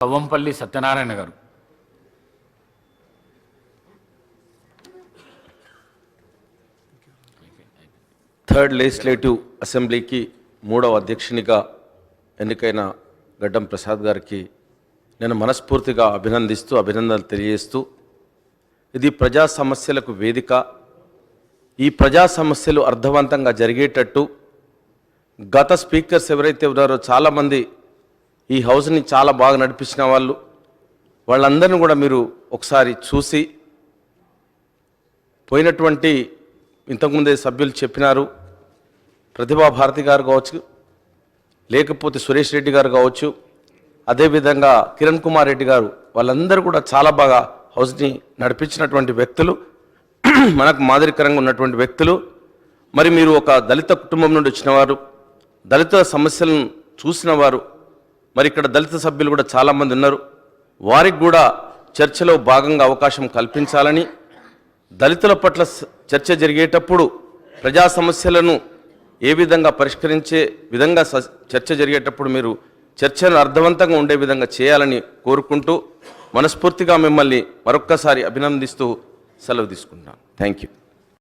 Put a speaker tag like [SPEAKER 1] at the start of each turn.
[SPEAKER 1] కవ్వంపల్లి సత్యనారాయణ గారు.
[SPEAKER 2] Third legislative అసెంబ్లీకి మూడవ అధ్యక్షునిగా ఎన్నికైన గడ్డం ప్రసాద్ గారికి నేను మనస్ఫూర్తిగా అభినందిస్తూ అభినందనలు తెలియజేస్తూ ఇది ప్రజా సమస్యలకు వేదిక. ఈ ప్రజా సమస్యలు అర్థవంతంగా జరిగేటట్టు గత స్పీకర్స్ ఎవరైతే ఉన్నారో చాలామంది ఈ హౌస్ని చాలా బాగా నడిపించిన వాళ్ళు. వాళ్ళందరిని కూడా మీరు ఒకసారి చూసి పోయినటువంటి ఇంతకుముందే సభ్యులు చెప్పినారు. ప్రతిభా భారతి గారు కావచ్చు లేకపోతే సురేష్ రెడ్డి గారు కావచ్చు అదేవిధంగా కిరణ్ కుమార్ రెడ్డి గారు వాళ్ళందరూ కూడా చాలా బాగా హౌస్ని నడిపించినటువంటి వ్యక్తులు. మనకు మాదిరికరంగా ఉన్నటువంటి వ్యక్తులు. మరి మీరు ఒక దళిత కుటుంబం నుండి వచ్చినవారు దళిత సమస్యలను చూసిన వారు మరి ఇక్కడ దళిత సభ్యులు కూడా చాలామంది ఉన్నారు. వారికి కూడా చర్చలో భాగంగా అవకాశం కల్పించాలని దళితుల పట్ల చర్చ జరిగేటప్పుడు ప్రజా సమస్యలను ఏ విధంగా పరిష్కరించే విధంగా స- చర్చ జరిగేటప్పుడు మీరు చర్చను అర్థవంతంగా ఉండే విధంగా చేయాలని కోరుకుంటూ మనస్ఫూర్తిగా మిమ్మల్ని మరొక్కసారి అభినందిస్తూ సెలవు తీసుకుంటున్నాను. Thank you